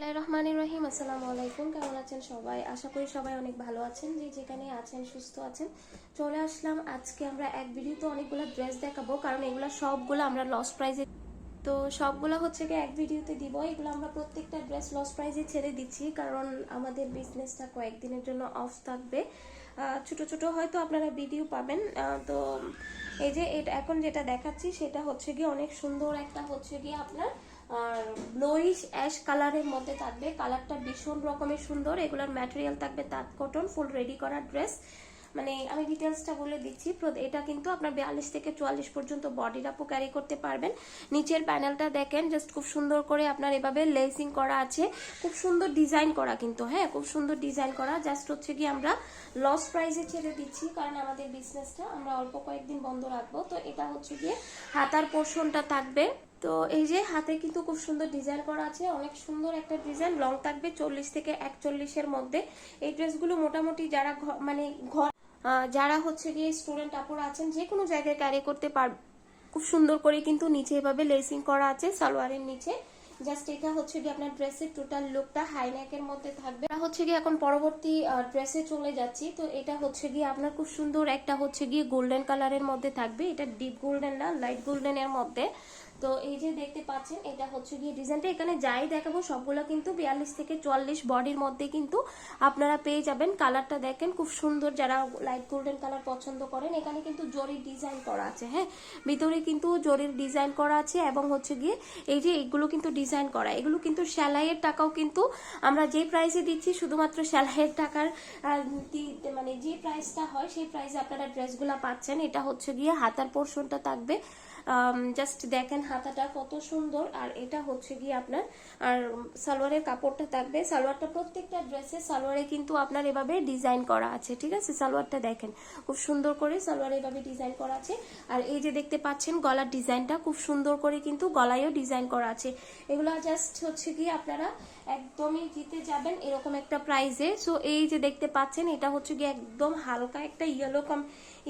বিসমিল্লাহির রহমানির রহিম আসসালামু আলাইকুম। কেমন আছেন সবাই? আশা করি সবাই অনেক ভালো আছেন। যে যেখানে আছেন, সুস্থ আছেন। চলে আসলাম আজকে আমরা এক ভিডিওতে অনেকগুলো ড্রেস দেখাবো, কারণ এগুলো সবগুলো আমরা লস প্রাইজে তো সবগুলো হচ্ছে কি এক ভিডিওতে দিব। এগুলো আমরা প্রত্যেকটা ড্রেস লস প্রাইজে ছেড়ে দিচ্ছি, কারণ আমাদের বিজনেসটা কয়েকদিনের জন্য অফ থাকবে। ছোট ছোট হয়তো আপনারা ভিডিও পাবেন। তো এই যে, এটা এখন যেটা দেখাচ্ছি, সেটা হচ্ছে গিয়ে অনেক সুন্দর একটা হচ্ছে গিয়ে আপনার আর ব্লোইশ অ্যাশ কালারের মধ্যে থাকবে। কালারটা ভীষণ রকমের সুন্দর। এগুলোর ম্যাটেরিয়াল থাকবে তাঁত কটন ফুল রেডি করা ড্রেস মানে আমি ডিটেলসটা বলে দিচ্ছি। এটা কিন্তু আপনার বিয়াল্লিশ থেকে চুয়াল্লিশ পর্যন্ত বডির আপু ক্যারি করতে পারবেন। নিচের প্যানেলটা দেখেন জাস্ট খুব সুন্দর করে আপনার এভাবে লেসিং করা আছে। খুব সুন্দর ডিজাইন করা কিন্তু হ্যাঁ খুব সুন্দর ডিজাইন করা। জাস্ট হচ্ছে কি আমরা লস প্রাইসে ছেড়ে দিচ্ছি, কারণ আমাদের বিজনেসটা আমরা অল্প কয়েকদিন বন্ধ রাখব। তো এটা হচ্ছে গিয়ে হাতার পোর্শনটা থাকবে। তো এই যে হাতে কিন্তু খুব সুন্দর ডিজাইন করা আছে, অনেক সুন্দর একটা ডিজাইন লং থাকবে চল্লিশ থেকে একচল্লিশের মধ্যে। এই ড্রেসগুলো মোটামুটি যারা মানে ঘর যারা হচ্ছে গিয়ে স্টুডেন্ট আপুরা আছেন, যে কোনো জায়গায় ক্যারি করতে পার খুব সুন্দর করে কিন্তু নিচে এভাবে লেসিং করা আছে, সালোয়ারের নিচে। জাস্ট এটা হচ্ছে গিয়ে আপনার ড্রেসের টোটাল লুকটা হাইনেকের মধ্যে থাকবে। হচ্ছে গিয়ে এখন পরবর্তী ড্রেসে চলে যাচ্ছি, তো এটা হচ্ছে গিয়ে আপনার খুব সুন্দর একটা হচ্ছে গিয়ে গোল্ডেন কালারের মধ্যে থাকবে। এটা ডিপ গোল্ডেন না লাইট গোল্ডেনের মধ্যে। তো এই যে দেখতে পাচ্ছেন, এটা হচ্ছে গিয়ে ডিজাইনটা এখানে যাই দেখাবো, সবগুলো কিন্তু বিয়াল্লিশ থেকে চুয়াল্লিশ বডির মধ্যে কিন্তু আপনারা পেয়ে যাবেন। কালারটা দেখেন, খুব সুন্দর যারা লাইট গোল্ডেন কালার পছন্দ করেন, এখানে কিন্তু জরির ডিজাইন করা আছে হ্যাঁ? ভিতরে কিন্তু জরির ডিজাইন করা আছে এবং হচ্ছে গিয়ে এই যে এগুলো কিন্তু ডিজাইন করা। এগুলো কিন্তু সেলাইয়ের টাকাও কিন্তু আমরা যে প্রাইসে দিচ্ছি, শুধুমাত্র সেলাইয়ের টাকার মানে যে প্রাইসটা হয়, সেই প্রাইসে আপনারা ড্রেসগুলো পাচ্ছেন। এটা হচ্ছে গিয়ে হাতার পোর্শনটা থাকবে। জাস্ট দেখেন হাতাটা কত সুন্দর, আর এটা হচ্ছে গিয়ে আপনার, আর সালোয়ারের কাপড়টা থাকবে। সালোয়ারটা প্রত্যেকটা ড্রেসে সালোয়ারে কিন্তু আপনার এভাবে ডিজাইন করা আছে, ঠিক আছে? সালোয়ারটা দেখেন, খুব সুন্দর করে সালোয়ারে এভাবে ডিজাইন করা আছে। আর এই যে দেখতে পাচ্ছেন, গলার ডিজাইনটা খুব সুন্দর করে কিন্তু গলায়ও ডিজাইন করা আছে। এগুলো জাস্ট হচ্ছে গিয়ে আপনারা একদমই জিতে যাবেন এরকম একটা প্রাইজে সো এই যে দেখতে পাচ্ছেন, এটা হচ্ছে গিয়ে একদম হালকা একটা ইয়েলো কম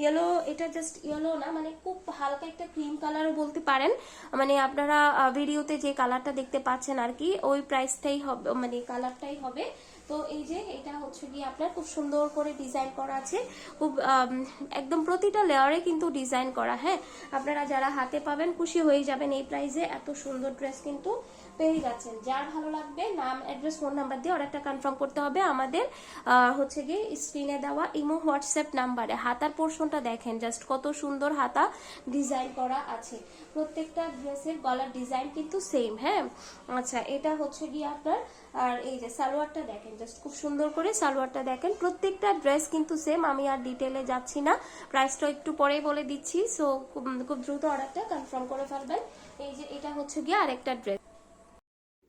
ইয়েলো এটা জাস্ট ইয়েলো না মানে খুব হালকা একটা ক্রিম কালারও বলতে পারেন। মানে আপনারা ভিডিওতে যে কালারটা দেখতে পাচ্ছেন আর কি, ওই প্রাইসটাই হবে মানে কালারটাই হবে। তো এই যে এটা হচ্ছে গিয়ে আপনার খুব সুন্দর করে ডিজাইন করা আছে। খুব একদম প্রতিটা লেয়ারে কিন্তু ডিজাইন করা হ্যাঁ? আপনারা যারা হাতে পাবেন খুশি হয়ে যাবেন এই প্রাইসে এত সুন্দর ড্রেস কিন্তু পেয়ে যাচ্ছেন। যার ভালো লাগবে, নাম অ্যাড্রেস ফোন নাম্বার দিয়ে অর্ডারটা কনফার্ম করতে হবে। আমাদের হচ্ছে গিয়ে স্ক্রিনে দেওয়া ইমো, হোয়াটসঅ্যাপ নাম্বারে হাতার পোর্শনটা দেখেন জাস্ট কত সুন্দর হাতা ডিজাইন করা আছে। প্রত্যেকটা ড্রেসের গলার ডিজাইন কিন্তু সেম হ্যাঁ? আচ্ছা এটা হচ্ছে গিয়ে আপনার, আর এই যে সালোয়ারটা দেখেন জাস্ট খুব সুন্দর করে সালোয়ারটা দেখেন। প্রত্যেকটা ড্রেস কিন্তু সেম আমি আর ডিটেলে যাচ্ছি না। প্রাইসটা একটু পরে বলে দিচ্ছি। সো খুব দ্রুত অর্ডারটা কনফার্ম করে ফেলবেন। এই যে, এটা হচ্ছে গিয়ে আরেকটা ড্রেস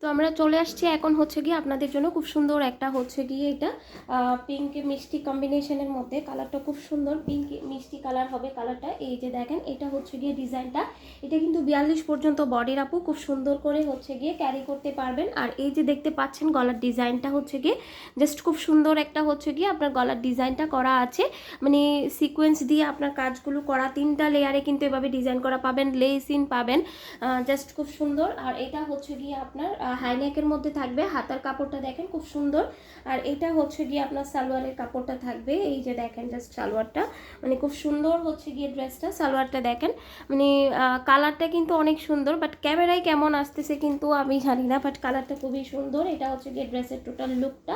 তো আমরা চলে আসছি এখন হচ্ছে গিয়ে আপনাদের জন্য খুব সুন্দর একটা হচ্ছে গিয়ে এটা পিঙ্ক মিষ্টি কম্বিনেশনের মধ্যে কালারটা খুব সুন্দর পিঙ্ক মিষ্টি কালার হবে কালারটা এই যে দেখেন, এটা হচ্ছে গিয়ে ডিজাইনটা এটা কিন্তু বিয়াল্লিশ পর্যন্ত বডির আপু খুব সুন্দর করে হচ্ছে গিয়ে ক্যারি করতে পারবেন। আর এই যে দেখতে পাচ্ছেন গলার ডিজাইনটা হচ্ছে গিয়ে জাস্ট খুব সুন্দর একটা হচ্ছে গিয়ে আপনার গলার ডিজাইনটা করা আছে। মানে সিকোয়েন্স দিয়ে আপনার কাজগুলো করা, তিনটা লেয়ারে কিন্তু এভাবে ডিজাইন করা পাবেন লেসিন পাবেন জাস্ট খুব সুন্দর। আর এটা হচ্ছে গিয়ে আপনার হাইনেকের মধ্যে থাকবে। হাতার কাপড়টা দেখেন খুব সুন্দর। আর এটা হচ্ছে গিয়ে আপনার সালোয়ারের কাপড়টা থাকবে। এই যে দেখেন জাস্ট সালোয়ারটা। মানে খুব সুন্দর হচ্ছে গিয়ে ড্রেসটা সালোয়ারটা দেখেন। মানে কালারটা কিন্তু অনেক সুন্দর বাট ক্যামেরায় কেমন আসতেছে কিন্তু আমি জানি না বাট কালারটা খুবই সুন্দর। এটা হচ্ছে গিয়ে ড্রেসের টোটাল লুকটা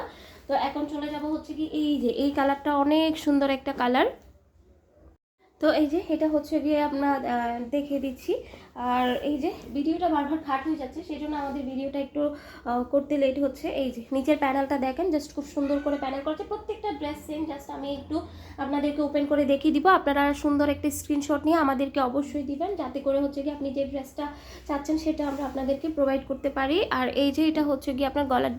তো এখন চলে যাব হচ্ছে কি এই যে, এই কালারটা অনেক সুন্দর একটা কালার তো এই যে এটা হচ্ছে গিয়ে আপনার দেখে দিচ্ছি। আর এই যে ভিডিওটা বারবার খাট হয়ে যাচ্ছে, সেই জন্য আমাদের ভিডিওটা একটু করতে লেট হচ্ছে। এই যে নিচের প্যানেলটা দেখেন জাস্ট খুব সুন্দর করে প্যানেল করেছে প্রত্যেকটা ড্রেস সেম জাস্ট আমি একটু আপনাদেরকে ওপেন করে দেখিয়ে দিব। আপনারা সুন্দর একটা স্ক্রিনশট নিয়ে আমাদেরকে অবশ্যই দিবেন, যাতে করে হচ্ছে গিয়ে আপনি যে ড্রেসটা চাচ্ছেন, সেটা আমরা আপনাদেরকে প্রোভাইড করতে পারি। আর এই যে এটা হচ্ছে গিয়ে আপনার গলার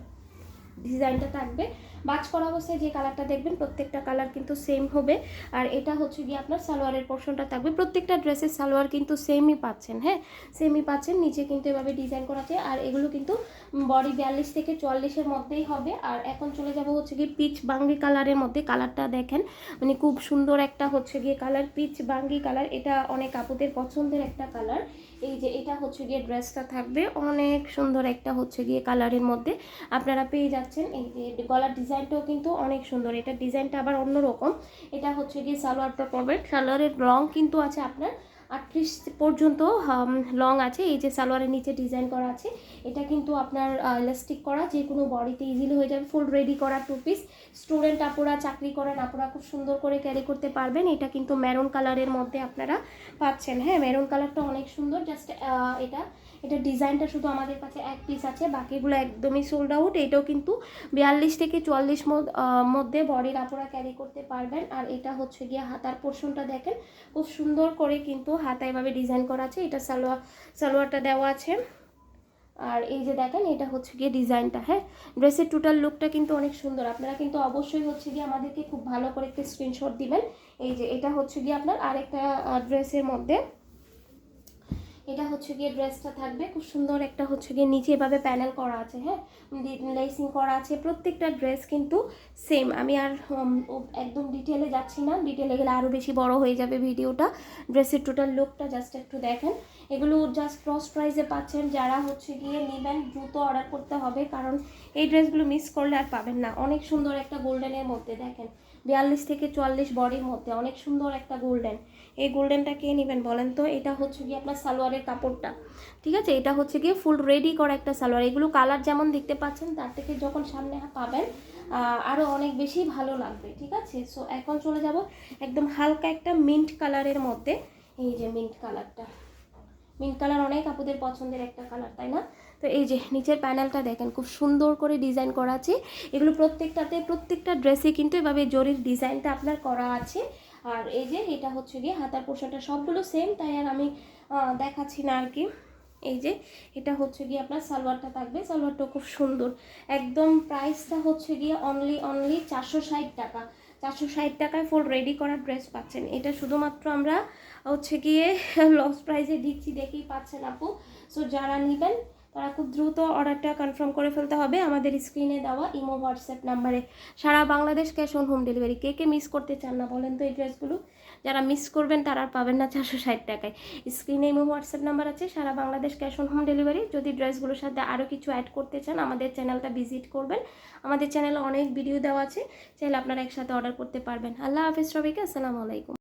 ডিজাইনটা থাকবে। বাজ করা অবস্থায় যে কালারটা দেখবেন, প্রত্যেকটা কালার কিন্তু সেম হবে। আর এটা হচ্ছে গিয়ে আপনার সালোয়ারের পোর্শনটা থাকবে। প্রত্যেকটা ড্রেসের সালোয়ার কিন্তু সেমই পাচ্ছেন হ্যাঁ? সেমই পাচ্ছেন, নিচে কিন্তু এভাবে ডিজাইন করা আছে। আর এগুলো কিন্তু বডি বিয়াল্লিশ থেকে চুয়াল্লিশের মধ্যেই হবে। আর এখন চলে যাব হচ্ছে গিয়ে পিচ বাঙ্গি কালারের মধ্যে। কালারটা দেখেন মানে খুব সুন্দর একটা হচ্ছে গিয়ে কালার পিচ বাঙ্গি কালার এটা অনেক আপুদের পছন্দের একটা কালার এই যে এটা হচ্ছে গিয়ে ড্রেসটা থাকবে। অনেক সুন্দর একটা হচ্ছে গিয়ে কালারের মধ্যে। আপনারা পেয়ে যাচ্ছেন এই যে গলার ডিজাইনটাও কিন্তু অনেক সুন্দর। এটা ডিজাইনটা আবার অন্যরকম। এটা হচ্ছে গিয়ে সালোয়ারটা পরবেন। সালোয়ারের রং কিন্তু আছে আপনার আটত্রিশ পর্যন্ত লং আছে। এই যে সালোয়ারের নিচে ডিজাইন করা আছে, এটা কিন্তু আপনার ইলাস্টিক করা। যে কোনো বডিতে ইজিলি হয়ে যাবে। ফুল রেডি করা টু পিস স্টুডেন্ট আপুরা, চাকরি করেন আপুরা খুব সুন্দর করে ক্যারি করতে পারবেন। এটা কিন্তু মেরুন কালারের মধ্যে আপনারা পাচ্ছেন। হ্যাঁ মেরুন কালারটা অনেক সুন্দর। জাস্ট এটা এটা ডিজাইনটা শুধু আমাদের কাছে এক পিস আছে, বাকিগুলো একদমই সোল্ড আউট এটাও কিন্তু বিয়াল্লিশ থেকে চুয়াল্লিশ মধ্যে বডির আপুরা ক্যারি করতে পারবেন। আর এটা হচ্ছে গিয়ে হাতার পোর্শনটা দেখেন, খুব সুন্দর করে কিন্তু হাতা এভাবে ডিজাইন করা আছে, এটা সালোয়ার সালোয়ারটা দেওয়া আছে। আর এই যে দেখেন, এটা হচ্ছে গিয়ে ডিজাইনটা হ্যাঁ? ড্রেসের টোটাল লুকটা কিন্তু অনেক সুন্দর। আপনারা কিন্তু অবশ্যই হচ্ছে গিয়ে আমাদেরকে খুব ভালো করে একটা স্ক্রিনশট দিবেন। এই যে এটা হচ্ছে গিয়ে আপনার আরেকটা ড্রেসের মধ্যে। এটা হচ্ছে গিয়ে ড্রেসটা থাকবে। খুব সুন্দর একটা হচ্ছে গিয়ে নিচে এভাবে প্যানেল করা আছে হ্যাঁ? লেসিং করা আছে। প্রত্যেকটা ড্রেস কিন্তু সেম আমি আর একদম ডিটেলে যাচ্ছি না। ডিটেলে গেলে আরও বেশি বড় হয়ে যাবে ভিডিওটা। ড্রেসের টোটাল লুকটা জাস্ট একটু দেখেন। এগুলো জাস্ট ক্রস প্রাইসে পাচ্ছেন। যারা হচ্ছে গিয়ে নেবেন, দ্রুত অর্ডার করতে হবে। কারণ এই ড্রেসগুলো মিস করলে আর পাবেন না। অনেক সুন্দর একটা গোল্ডেনের মধ্যে, দেখেন। বিয়াল্লিশ থেকে চুয়াল্লিশ বডির মধ্যে। অনেক সুন্দর একটা গোল্ডেন। এই গোল্ডেনটা কে নেবেন বলেন তো? এটা হচ্ছে গিয়ে আপনার সালোয়ারের কাপড়টা। ঠিক আছে? এটা হচ্ছে গিয়ে ফুল রেডি করা একটা সালোয়ার। এগুলো কালার যেমন দেখতে পাচ্ছেন, তার থেকে যখন সামনে পাবেন আরও অনেক বেশি ভালো লাগবে। ঠিক আছে? সো এখন চলে যাব একদম হালকা একটা মিন্ট কালারের মধ্যে। এই যে মিন্ট কালারটা। মিন্ট কালার অনেক আপুদের পছন্দের একটা কালার তাই না? তো এই যে নিচের প্যানেলটা দেখেন, খুব সুন্দর করে ডিজাইন করা আছে। এগুলো প্রত্যেকটাতে, প্রত্যেকটা ড্রেসে কিন্তু এভাবে জরির ডিজাইনটা আপনার করা আছে। আর এই যে এটা হচ্ছে গিয়ে হাতার পোশাকটা, সবগুলো সেম তাই আর আমি দেখাচ্ছি না আর কি এই যে এটা হচ্ছে গিয়ে আপনার সালোয়ারটা থাকবে, সালোয়ারটা খুব সুন্দর। একদম প্রাইসটা হচ্ছে গিয়ে অনলি অনলি চারশো ষাট টাকা। চারশো ষাট টাকায় ফুল রেডি করা ড্রেস পাচ্ছেন। এটা শুধুমাত্র আমরা হচ্ছে গিয়ে লস প্রাইসে দিচ্ছি দেখেই পাচ্ছেন আপু। সো যারা নেবেন, তারা খুব দ্রুত অর্ডারটা কনফার্ম করে ফেলতে হবে। আমাদের স্ক্রিনে দেওয়া ইমো হোয়াটসঅ্যাপ নাম্বারে সারা Bangladesh cash on home delivery কে কে মিস করতে চান না, বলেন তো এই ড্রেসগুলো যারা মিস করবেন, তারা আর পাবেন না চারশো ষাট টাকায়। স্ক্রিনে ইমো হোয়াটসঅ্যাপ নাম্বার আছে। সারা Bangladesh cash on home delivery যদি ড্রেসগুলোর সাথে আরও কিছু অ্যাড করতে চান, আমাদের চ্যানেলটা ভিজিট করবেন। আমাদের চ্যানেলে অনেক ভিডিও দেওয়া আছে। চাইলে আপনারা একসাথে অর্ডার করতে পারবেন। আল্লাহ হাফিজ সবাইকে আসসালামু আলাইকুম।